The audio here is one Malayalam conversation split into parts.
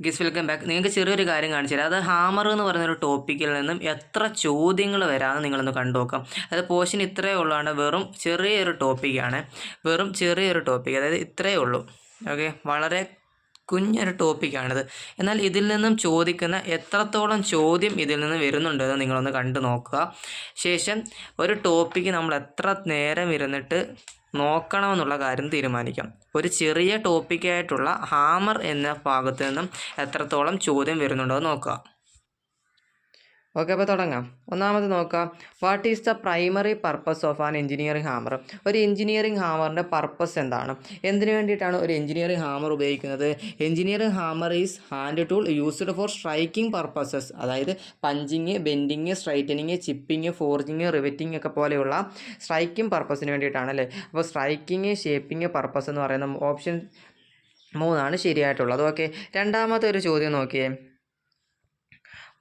ഗിസ് വെൽക്കം ബാക്ക്. നിങ്ങൾക്ക് ചെറിയൊരു കാര്യം കാണിച്ചു തരാം. അത് ഹാമർ എന്ന് പറയുന്നൊരു ടോപ്പിക്കിൽ നിന്നും എത്ര ചോദ്യങ്ങൾ വരാമെന്ന് നിങ്ങളൊന്ന് കണ്ടു നോക്കാം. അത് പോഷൻ ഇത്രയേ ഉള്ളതാണ് വെറും ചെറിയൊരു ടോപ്പിക്കാണ്. വെറും ചെറിയൊരു ടോപ്പിക് അതായത് ഇത്രയേ ഉള്ളൂ. ഓക്കെ? വളരെ കുഞ്ഞൊരു ടോപ്പിക്കാണിത്. എന്നാൽ ഇതിൽ നിന്നും ചോദിക്കുന്ന എത്രത്തോളം ചോദ്യം ഇതിൽ നിന്ന് വരുന്നുണ്ടെന്ന് നിങ്ങളൊന്ന് കണ്ടു നോക്കുക. ശേഷം ഒരു ടോപ്പിക്ക് നമ്മൾ എത്ര നേരം ഇരുന്നിട്ട് നോക്കണമെന്നുള്ള കാര്യം തീരുമാനിക്കാം. ഒരു ചെറിയ ടോപ്പിക്കായിട്ടുള്ള ഹാമർ എന്ന ഭാഗത്ത് നിന്നും എത്രത്തോളം ചോദ്യം വരുന്നുണ്ടോ നോക്കുക. ഓക്കെ അപ്പോൾ തുടങ്ങാം. ഒന്നാമത് നോക്കാം. What is the primary purpose of an engineering hammer ഒരു എഞ്ചിനീയറിംഗ് ഹാമറിന്റെ പർപ്പസ് എന്താണ്? എന്തിനു വേണ്ടിയിട്ടാണ് ഒരു എഞ്ചിനീയറിംഗ് ഹാമർ ഉപയോഗിക്കുന്നത്? Engineering hammer is hand tool used for striking purposes അതായത് punching bending straightening chipping forging riveting ഒക്കെ പോലെയുള്ള സ്ട്രൈക്കിംഗ് പർപ്പസിന് വേണ്ടിയിട്ടാണ് അല്ലേ? അപ്പോൾ സ്ട്രൈക്കിങ് ഷേപ്പിംഗ് പർപ്പസ് എന്ന് പറയുന്ന ഓപ്ഷൻ മൂന്നാണ് ശരിയായിട്ടുള്ളത്. ഓക്കെ രണ്ടാമത്തെ ഒരു ചോദ്യം നോക്കിയേ.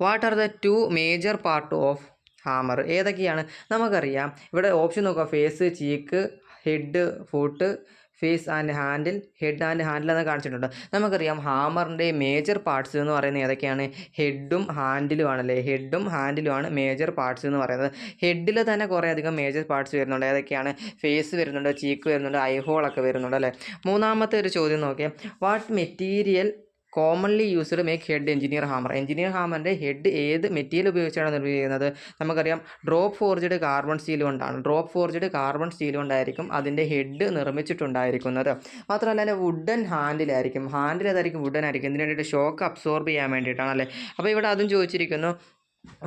What are the two major part of hammer ഏതൊക്കെയാണ്? നമുക്കറിയാം. ഇവിടെ ഓപ്ഷൻ നോക്കുക. Face cheek head foot face and handle head and handle എന്ന് കാണിച്ചിട്ടുണ്ട്. നമുക്കറിയാം ഹാമറിന്റെ മേജർ പാർട്സ് എന്ന് പറയുന്നത് ഏതൊക്കെയാണ്? ഹെഡും ഹാൻഡിലും ആണല്ലേ ഹെഡും ഹാൻഡിലുമാണ് മേജർ പാർട്സ് എന്ന് പറയുന്നത്. ഹെഡിൽ തന്നെ കുറേ അധികം മേജർ പാർട്സ് വരുന്നുണ്ട്. ഏതൊക്കെയാണ്? ഫേസ് വരുന്നുണ്ട് ചീക്ക് വരുന്നുണ്ട് ഐഹോളൊക്കെ വരുന്നുണ്ട് അല്ലേ? മൂന്നാമത്തെ ഒരു ചോദ്യം നോക്കിയാൽ what material commonly used make head engineer hammer engineer ഹാമറിന്റെ head ഏത് മെറ്റീരിയൽ ഉപയോഗിച്ചാണ് നിർമ്മിക്കുന്നത്? നമുക്കറിയാം ഡ്രോപ്പ് ഫോർജഡ് കാർബൺ സ്റ്റീൽ കൊണ്ടാണ്. ഡ്രോപ്പ് ഫോർജഡ് കാർബൺ സ്റ്റീൽ കൊണ്ടായിരിക്കും അതിന്റെ ഹെഡ് നിർമ്മിച്ചിട്ടുണ്ടായിരിക്കുന്നത്. മാത്രമല്ല അതിന്റെ വുഡൻ ഹാൻഡിലായിരിക്കും ഹാൻഡിൽ ഏതായിരിക്കും വുഡൻ ആയിരിക്കും. ഇതിന് വേണ്ടിയിട്ട് ഷോക്ക് അബ്സോർബ് ചെയ്യാൻ വേണ്ടിയിട്ടാണ് അല്ലേ അപ്പോൾ ഇവിടെ അതും ചോദിച്ചിരിക്കുന്നു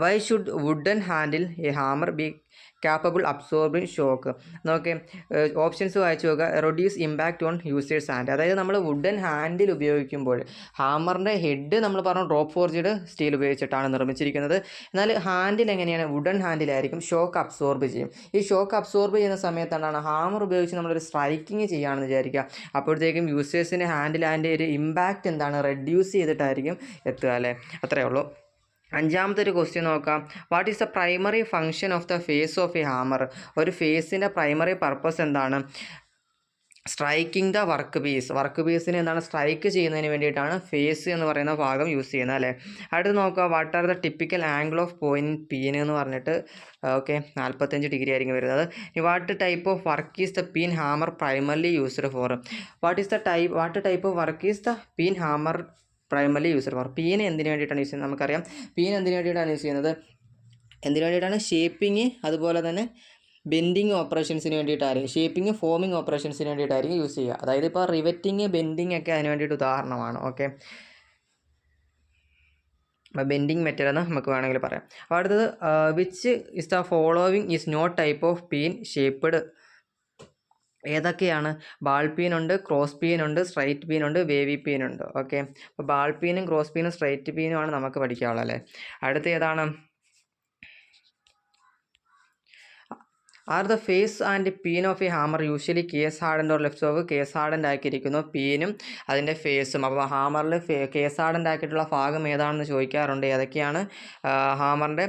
why should wooden handle a hammer be capable absorbing shock നോക്കെ ഓപ്ഷൻസ് വായിച്ചു നോക്കുക reduce impact on users hand അതായത് നമ്മൾ വുഡൻ ഹാൻഡിൽ ഉപയോഗിക്കുമ്പോൾ ഹാമറിന്റെ ഹെഡ് നമ്മൾ പറഞ്ഞു ഡ്രോപ്പ് ഫോർജ്ഡ് സ്റ്റീൽ ഉപയോഗിച്ചിട്ടാണ് നിർമ്മിച്ചിരിക്കുന്നത്. എന്നാൽ ഹാൻഡിൽ എങ്ങനെയാണ്? വുഡൻ ഹാൻഡിലായിരിക്കും ഷോക്ക് അബ്സോർബ് ചെയ്യും. ഈ ഷോക്ക് അബ്സോർബ് ചെയ്യുന്ന സമയത്താണ് ഹാമർ ഉപയോഗിച്ച് നമ്മളൊരു സ്ട്രൈക്കിങ് ചെയ്യുകയാണെന്ന് വിചാരിക്കുക. അപ്പോഴത്തേക്കും യൂസേഴ്സിന്റെ ഹാൻഡിൽ അതിന്റെ ഒരു ഇമ്പാക്റ്റ് എന്താണ്? റെഡ്യൂസ് ചെയ്തിട്ടായിരിക്കും എത്തുക അല്ലേ? അത്രയേ ഉള്ളൂ. അഞ്ചാമത്തെ ഒരു ക്വസ്റ്റ്യൻ നോക്കാം. What is the primary function of the face of a hammer ഒരു ഫേസിന്റെ പ്രൈമറി പർപ്പസ് എന്താണ്? Striking the work piece work പീസിന് എന്താണ്? സ്ട്രൈക്ക് ചെയ്യുന്നതിന് വേണ്ടിയിട്ടാണ് ഫേസ് എന്ന് പറയുന്ന ഭാഗം യൂസ് ചെയ്യുന്നത് അല്ലേ? അടുത്ത് നോക്കുക. What are the typical angle of point peen എന്ന് പറഞ്ഞിട്ട് ഓക്കെ നാൽപ്പത്തഞ്ച് ഡിഗ്രി ആയിരിക്കും വരുന്നത്. What type of work is the peen hammer primarily used for what is the type what type of work is the peen hammer primarily യൂസർമാർ peen എന്തിനു വേണ്ടിയിട്ടാണ് യൂസ് ചെയ്യുന്നത്? നമുക്കറിയാം. പീൻ എന്തിനു വേണ്ടിയിട്ടാണ് യൂസ് ചെയ്യുന്നത്? എന്തിനു വേണ്ടിയിട്ടാണ്? ഷേപ്പിങ് അതുപോലെ തന്നെ ബെൻഡിങ് ഓപ്പറേഷൻസിന് വേണ്ടിയിട്ടായിരിക്കും. ഷേപ്പിംഗ് ഫോമിംഗ് ഓപ്പറേഷൻസിന് വേണ്ടിയിട്ടായിരിക്കും യൂസ് ചെയ്യുക. അതായത് ഇപ്പോൾ റിവറ്റിങ് ബെൻഡിങ് ഒക്കെ അതിന് വേണ്ടിയിട്ട് ഉദാഹരണമാണ്. ഓക്കെ. ബെൻഡിങ് മെറ്റൽ എന്ന് നമുക്ക് വേണമെങ്കിൽ പറയാം. അപ്പോൾ അടുത്തത് which is the following is not type of peen shaped ഏതൊക്കെയാണ്? ബാൾ പീൻ ഉണ്ട് ക്രോസ് പീൻ ഉണ്ട് സ്ട്രൈറ്റ് പീൻ ഉണ്ട് വേവി പീൻ ഉണ്ട്. ഓക്കെ. അപ്പോൾ ബാൾ പീനും ക്രോസ് പീനും സ്ട്രൈറ്റ് പീനുമാണ് നമുക്ക് പഠിക്കാനുള്ളത് അല്ലേ? അടുത്ത ഏതാണ്? Are the face and peen of a hammer usually case hardened or left of case hardened ആക്കിയിരിക്കുന്നു പീനും അതിന്റെ ഫേസും അപ്പോൾ ഹാമറിൽ കേസ് ഹാർഡന്റ് ആക്കിയിട്ടുള്ള ഭാഗം ഏതാണെന്ന് ചോദിക്കാറുണ്ട്? ഏതൊക്കെയാണ്? ഹാമറിന്റെ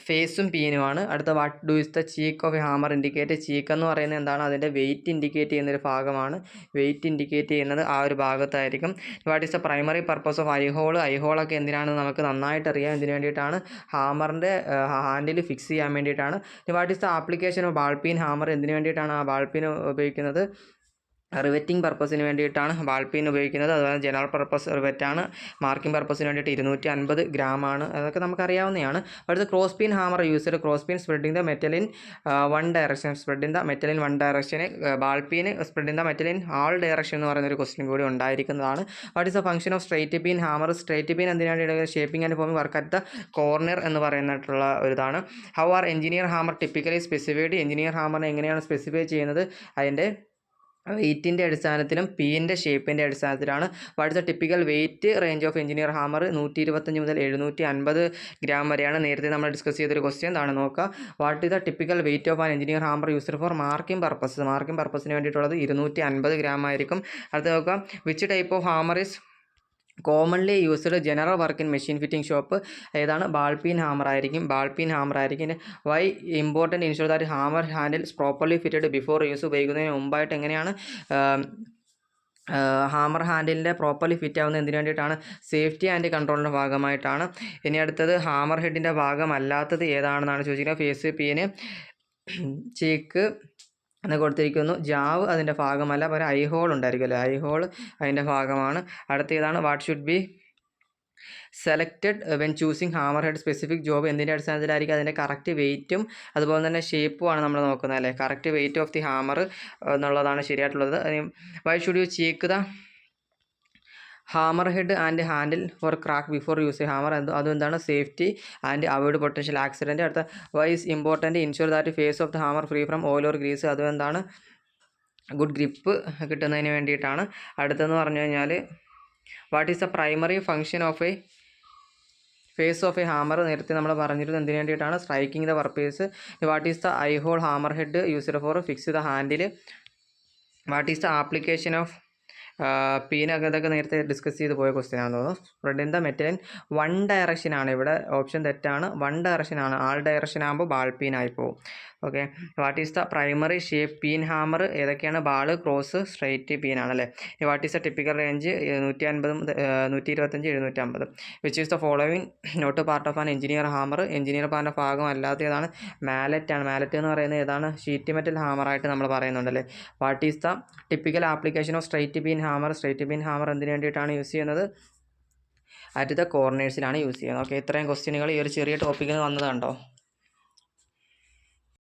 ഫേസും പീനുമാണ്. അടുത്ത what do is the cheek of hammer indicate. Cheek എന്ന് പറയുന്നത് എന്താണ്? അതിന്റെ വെയിറ്റ് ഇൻഡിക്കേറ്റ് ചെയ്യുന്നൊരു ഭാഗമാണ്. വെയിറ്റ് ഇൻഡിക്കേറ്റ് ചെയ്യുന്നത് ആ ഒരു ഭാഗത്തായിരിക്കും. What is the primary purpose of eyehole ഐഹോളൊക്കെ എന്തിനാണെന്ന് നമുക്ക് നന്നായിട്ട് അറിയാം ഇതിന് വേണ്ടിയിട്ടാണ് ഹാമറിന്റെ ഹാൻഡിൽ ഫിക്സ് ചെയ്യാൻ വേണ്ടിയിട്ടാണ്. What is the application of ball peen hammer? എന്തിനു വേണ്ടിയിട്ടാണ് ആ ബാൾപീൻ ഉപയോഗിക്കുന്നത്? റിവറ്റിംഗ് പർപ്പസിന് വേണ്ടിയിട്ടാണ് വാൾപീൻ ഉപയോഗിക്കുന്നത്. അതുപോലെ ജനറൽ പർപ്പസ് റിവറ്റാണ്. മാർക്കിംഗ് പർപ്പസിന് വേണ്ടിയിട്ട് ഇരുന്നൂറ്റി അൻപത് ഗ്രാമാണ്. അതൊക്കെ നമുക്കറിയാവുന്നതാണ്. അടുത്ത cross peen hammer used. Cross peen spreading the metal in one direction. Spreading the metal in one direction. Spread in the metal in all direction എന്ന് പറയുന്ന ഒരു ക്വസ്റ്റ്യൻ കൂടി ഉണ്ടായിരിക്കുന്നതാണ്. What is the function of straight peen hammer? Straight peen എന്തിനാണ് shaping and forming work at the corner എന്ന് പറയുന്നിട്ടുള്ള ഒരു how are engineer hammer typically specified? Engineer ഹാമറിനെ എങ്ങനെയാണ് സ്പെസിഫൈ ചെയ്യുന്നത്? അതിന്റെ വെയ്റ്റിന്റെ അടിസ്ഥാനത്തിലും പീന്റെ ഷേപ്പിന്റെ അടിസ്ഥാനത്തിലാണ്. The typical weight range of engineer hammer നൂറ്റി ഇരുപത്തഞ്ച് മുതൽ എഴുന്നൂറ്റി അൻപത് ഗ്രാം വരെയാണ്. നേരത്തെ നമ്മൾ ഡിസ്കസ് ചെയ്തൊരു ക്വസ്റ്റ്യൻ എന്താണ് നോക്കുക what is the typical weight of an engineer hammer used for marking purpose marking പർപ്പസിന് വേണ്ടിയിട്ടുള്ളത് ഇരുന്നൂറ്റി അൻപത് ഗ്രാം ആയിരിക്കും. അടുത്ത നോക്കുക which type of hammer is commonly used general work in machine fitting shop ഏതാണ് ബാൾപീൻ ഹാമർ ആയിരിക്കും. ബാൾപീൻ ഹാമർ ആയിരിക്കും. Why important ensure that hammer handles properly fitted before use ഉപയോഗിക്കുന്നതിന് മുമ്പായിട്ട് എങ്ങനെയാണ്? ഹാമർ ഹാൻഡിലിന്റെ പ്രോപ്പർലി ഫിറ്റ് ആവുന്നത് എന്തിനു വേണ്ടിയിട്ടാണ്? സേഫ്റ്റി ആൻഡ് കൺട്രോളിന്റെ ഭാഗമായിട്ടാണ്. ഇനി അടുത്തത് ഹാമർ ഹെഡിന്റെ ഭാഗമല്ലാത്തത് ഏതാണെന്നാണ് ചോദിച്ചിരിക്കുന്നത് ഫേസ് പീന് ചീക്ക് എന്ന് കൊടുത്തിരിക്കുന്നു. ജാവ് അതിന്റെ ഭാഗമല്ല ഒരു ഐ ഹോൾ ഉണ്ടായിരിക്കുമല്ലോ ഐ ഹോൾ അതിന്റെ ഭാഗമാണ്. അടുത്ത ഏതാണ് what should be selected when choosing hammer head specific job എന്തിന്റെ അടിസ്ഥാനത്തിലായിരിക്കും അതിന്റെ കറക്റ്റ് വെയിറ്റും അതുപോലെ തന്നെ ഷേപ്പും ആണ് നമ്മൾ നോക്കുന്നത് അല്ലേ? Correct weight of the hammer എന്നുള്ളതാണ് ശരിയായിട്ടുള്ളത്. Why should you check the hammer head and handle for crack before use hammer എന്തോ അതെന്താണ് safety and avoid potential accident അടുത്ത why's important ensure that face of the hammer free from oil or grease അതും എന്താണ്? ഗുഡ് ഗ്രിപ്പ് കിട്ടുന്നതിന് വേണ്ടിയിട്ടാണ്. അടുത്തെന്ന് പറഞ്ഞു കഴിഞ്ഞാൽ what is the primary function of a face of a hammer നേരത്തെ നമ്മൾ പറഞ്ഞിരുന്നത് എന്തിനു വേണ്ടിയിട്ടാണ്? Striking the purpose what is the eye hole hammer head used for fix the handle what is the application of പീനൊക്കെ ഇതൊക്കെ നേരത്തെ ഡിസ്കസ് ചെയ്ത് പോയ ക്വസ്റ്റ്യൻ ആണെന്ന് തോന്നുന്നു. Spread in the മെറ്റലിൻ one direction ആണ്. ഇവിടെ ഓപ്ഷൻ തെറ്റാണ്. വൺ ഡയറക്ഷൻ ആണ്. ആൾ ഡയറക്ഷൻ ആകുമ്പോൾ ബാൾ പീൻ ആയി പോകും. Okay. What is the primary shape peen hammer? ഏതൊക്കെയാണ് ബാൾ ക്രോസ് സ്ട്രൈറ്റ് പീൻ ആണല്ലേ? What is the typical range? നൂറ്റി അൻപത് നൂറ്റി ഇരുപത്തഞ്ച് എഴുന്നൂറ്റി അമ്പത് which is the following? Not part of an engineer hammer. Engineer പാറിന്റെ ഭാഗം അല്ലാത്ത ഏതാണ്? മാലറ്റ് ആണ്. മാലറ്റ് എന്ന് പറയുന്നത് ഏതാണ്? ഷീറ്റ് മെറ്റൽ ഹാമറായിട്ട് നമ്മൾ പറയുന്നുണ്ടല്ലേ. What is the typical application of straight peen hammer? Straight peen hammer എന്തിനു വേണ്ടിയിട്ടാണ് യൂസ് ചെയ്യുന്നത്? അറ്റ് ദ കോർണേഴ്സിലാണ് യൂസ് ചെയ്യുന്നത്. ഓക്കെ ഇത്രയും ക്വസ്റ്റ്യനുകൾ ഈ ഒരു ചെറിയ ടോപ്പിക്കിൽ വന്നതുണ്ടോ